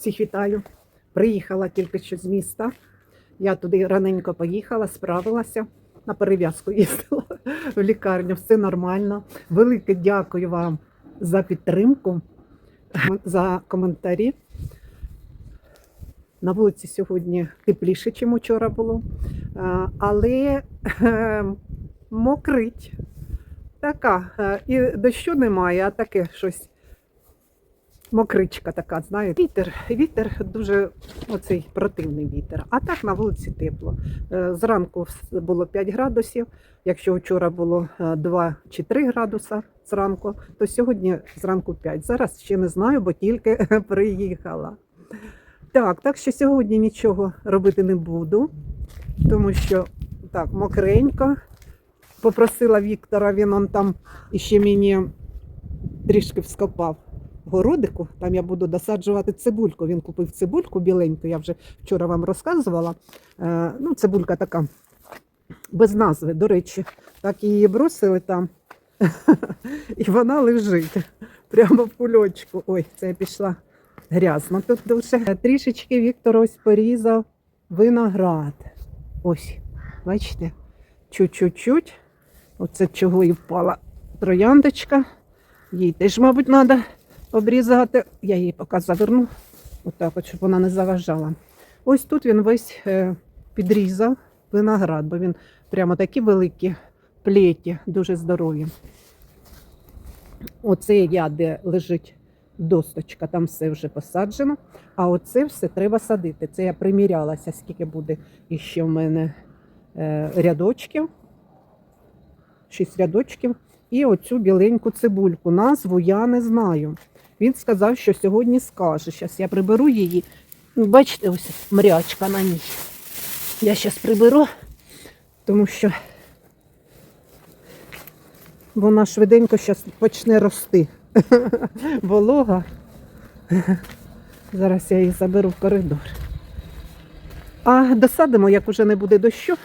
Всіх вітаю. Приїхала тільки що з міста. Я туди раненько поїхала, справилася. На перев'язку їздила в лікарню. Все нормально. Велике дякую вам за підтримку, за коментарі. На вулиці сьогодні тепліше, ніж вчора було, але е, мокрить. Така. е, І дощу немає, а таке щось мокричка така, знаєте. Вітер, вітер дуже оцей противний вітер. А так на вулиці тепло. Е, Зранку було 5 градусів. Якщо вчора було е, 2 чи 3 градуса зранку, то сьогодні зранку 5. Зараз ще не знаю, бо тільки приїхала. Так, так що сьогодні нічого робити не буду, тому що так, мокренько. Попросила Віктора, він он там іще мені трішки вскопав городику. Там я буду досаджувати цибульку. Він купив цибульку біленьку, я вже вчора вам розказувала. Е, ну, цибулька така без назви, до речі. Так її бросили там. І вона лежить прямо в кульочку. Ой, це я пішла грязно. Тут дуже трішечки Віктор ось порізав виноград. Ось, бачите, чуть-чуть-чуть. Оце чого і впала трояндочка. Їй теж, мабуть, треба обрізати. Я її поки заверну, отак, от, щоб вона не заважала. Ось тут він весь е, підрізав виноград, бо він прямо такі великі плеті, дуже здорові. Оце я, де лежить досточка, там все вже посаджено. А оце все треба садити. Це я примірялася, скільки буде іще в мене е, рядочків. Шість рядочків. І оцю біленьку цибульку. Назву я не знаю. Він сказав, що сьогодні скаже. Зараз я приберу її. Ну, Бачите, ось мрячка на ній. Я зараз приберу, тому що вона швиденько зараз почне рости. Волога. Зараз я її заберу в коридор. А досадимо, як уже не буде дощу,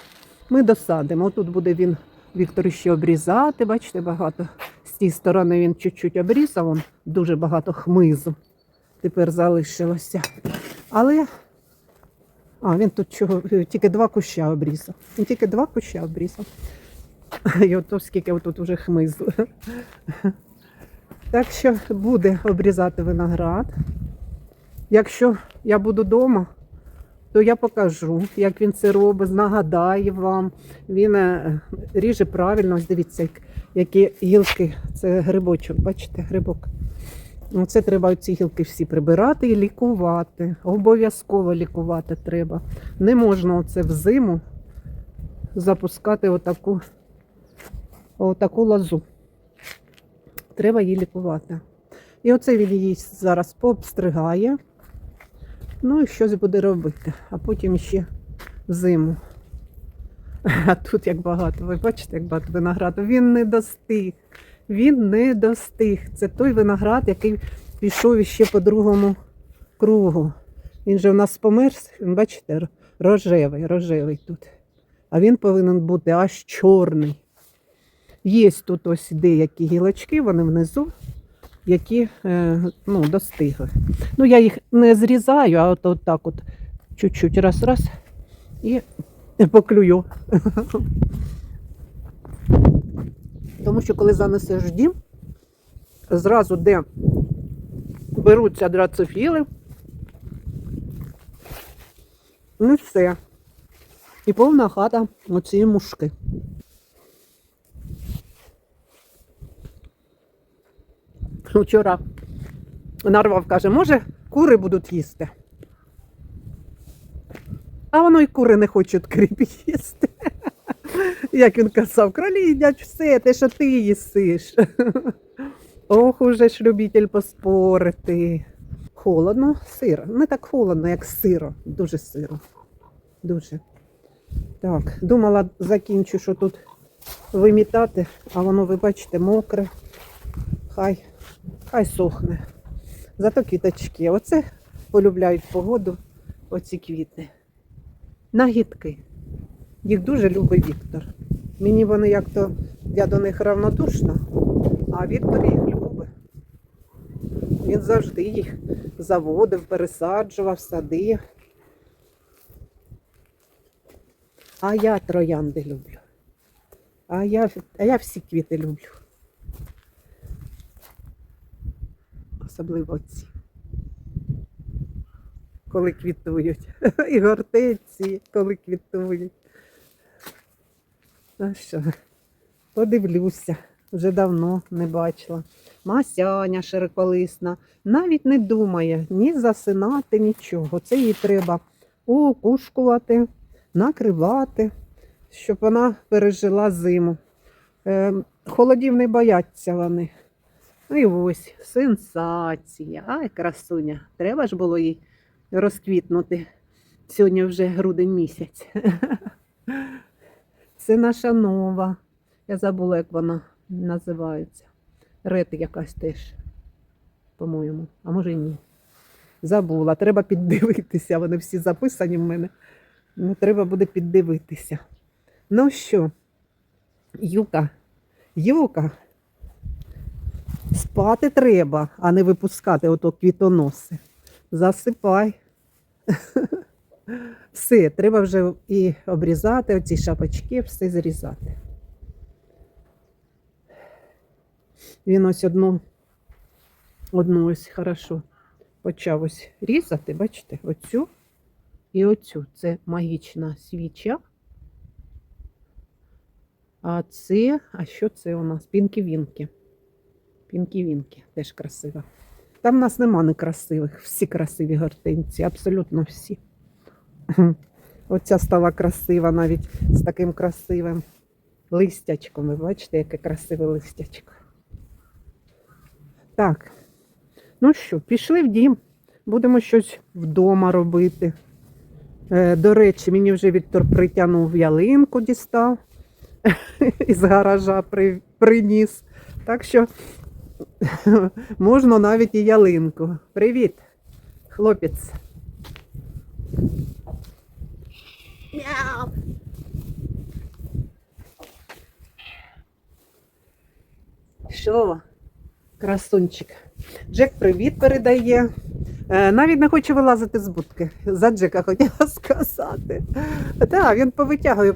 ми досадимо. Тут буде він Віктор ще обрізати. Бачите, багато. З тієї сторони він чуть-чуть обрізав, он дуже багато хмизу тепер залишилося. Але а, він тут чого, тільки два куща обрізав. Він тільки два куща обрізав. І ото скільки тут вже хмизу. Так що буде обрізати виноград. Якщо я буду вдома, то я покажу, як він це робить, нагадаю вам. Він е, ріже правильно, ось дивіться, як- які гілки. Це грибочок, бачите, грибок. Ну, Це треба ці гілки всі прибирати і лікувати. Обов'язково лікувати треба. Не можна оце взиму запускати отаку, отаку лозу. Треба її лікувати. І оце він її зараз пообстригає. Ну і щось буде робити. А потім ще взиму. А тут як багато. Ви бачите, як багато винограду. Він не достиг. Він не достиг. Це той виноград, який пішов іще по другому кругу. Він же у нас помер, бачите, рожевий, рожевий тут. А він повинен бути аж чорний. Є тут ось деякі гілочки, вони внизу, які е, ну, достигли. Ну, я їх не зрізаю, а от, от так от чуть-чуть раз-раз і поклюю. Тому що коли занесеш дім, зразу де беруться драцофіли, ну все. І повна хата оцієї мушки. Вчора нарвав, каже, може, кури будуть їсти. А воно й кури не хочуть кріп їсти. Як він казав, кролі їдять все, те, що ти їсиш. Ох, уже ж любитель поспорити. Холодно, сиро. Не так холодно, як сиро. Дуже сиро. Дуже. Так, думала, закінчу, що тут вимітати, а воно, ви бачите, мокре. Хай, хай сохне. Зато квіточки. Оце полюбляють погоду, оці квіти. Нагідки. Їх дуже любить Віктор. Мені вони як-то, я до них равнодушна, а Віктор їх любить. Він завжди їх заводив, пересаджував, садив. А я троянди люблю. А я, а я всі квіти люблю. Особливо ці. Коли квітують. І гортиці, коли квітують. Ну що, подивлюся, вже давно не бачила. Масяня широколисна, навіть не думає ні засинати, нічого. Це їй треба укушкувати, накривати, щоб вона пережила зиму. Е, холодів не бояться вони. Ну і ось сенсація. Ай, красуня. Треба ж було їй розквітнути. Сьогодні вже грудень місяць. Це наша нова. Я забула, як вона називається. Ред якась теж, по-моєму, а може і ні. Забула, треба піддивитися. Вони всі записані в мене. Ну, треба буде піддивитися. Ну що, Юка, Юка, спати треба, а не випускати ото квітоноси. Засипай. Все, треба вже і обрізати оці шапочки, все зрізати. Він ось одну, одну ось хорошо почав ось різати, бачите, оцю і оцю. Це магічна свіча. А це, а що це у нас? Пінкі-вінки. Пінкі-вінки, теж красива. Там в нас нема некрасивих, всі красиві гортинці, абсолютно всі. Оця стала красива навіть з таким красивим листячком. Ви бачите, яке красиве листячко. Так, ну що, пішли в дім, будемо щось вдома робити. Е, до речі, мені вже Віктор притягнув ялинку, дістав із гаража приніс. Так що можна навіть і ялинку. Привіт, хлопець. Мяу. Що? Красунчик. Джек привіт передає. Е, навіть не хоче вилазити з будки. За Джека хотіла сказати. Так, він повитягує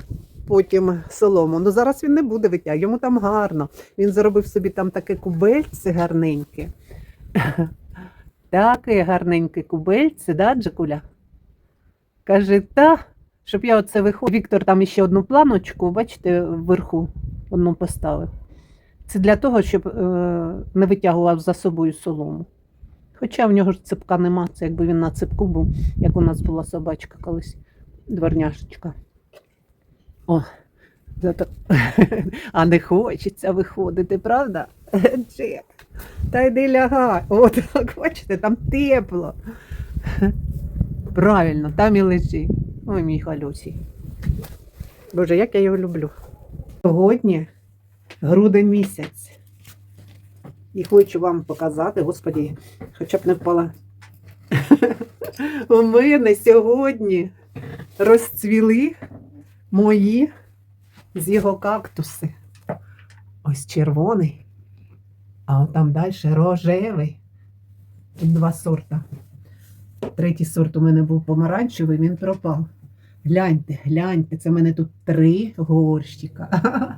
потім солому. Ну зараз він не буде витягувати, йому там гарно. Він заробив собі там таке кубельце гарненьке. Таке гарненьке кубельце, да, Джекуля? Каже, та, щоб я оце виходив. Віктор там ще одну планочку, бачите, вверху одну поставив. Це для того, щоб е, не витягував за собою солому. Хоча в нього ж ципка нема, це якби він на ципку був, як у нас була собачка колись, дворняшечка. О, зато... а не хочеться виходити, правда? Джек, та йди лягай. О, так, бачите, там тепло. Правильно, там і лежи. Ой, мій халюсій. Боже, як я його люблю. Сьогодні грудень місяць. І хочу вам показати, господі, хоча б не впала. У мене сьогодні розцвіли мої з його кактуси. Ось червоний, а там далі рожевий. Тут два сорта. Третій сорт у мене був помаранчевий, він пропав. Гляньте, гляньте, це в мене тут три горщика.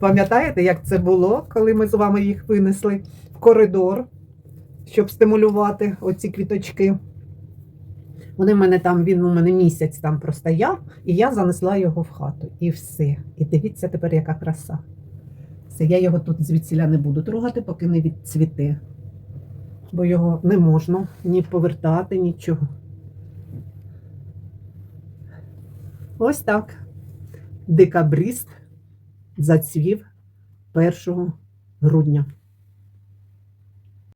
Пам'ятаєте, як це було, коли ми з вами їх винесли в коридор, щоб стимулювати оці квіточки? Вони в мене там, він у мене місяць там простояв, і я занесла його в хату. І все. І дивіться тепер, яка краса. Все, я його тут звідсіля не буду трогати, поки не відцвіте. Бо його не можна ні повертати, нічого. Ось так. Декабрист зацвів 1 грудня.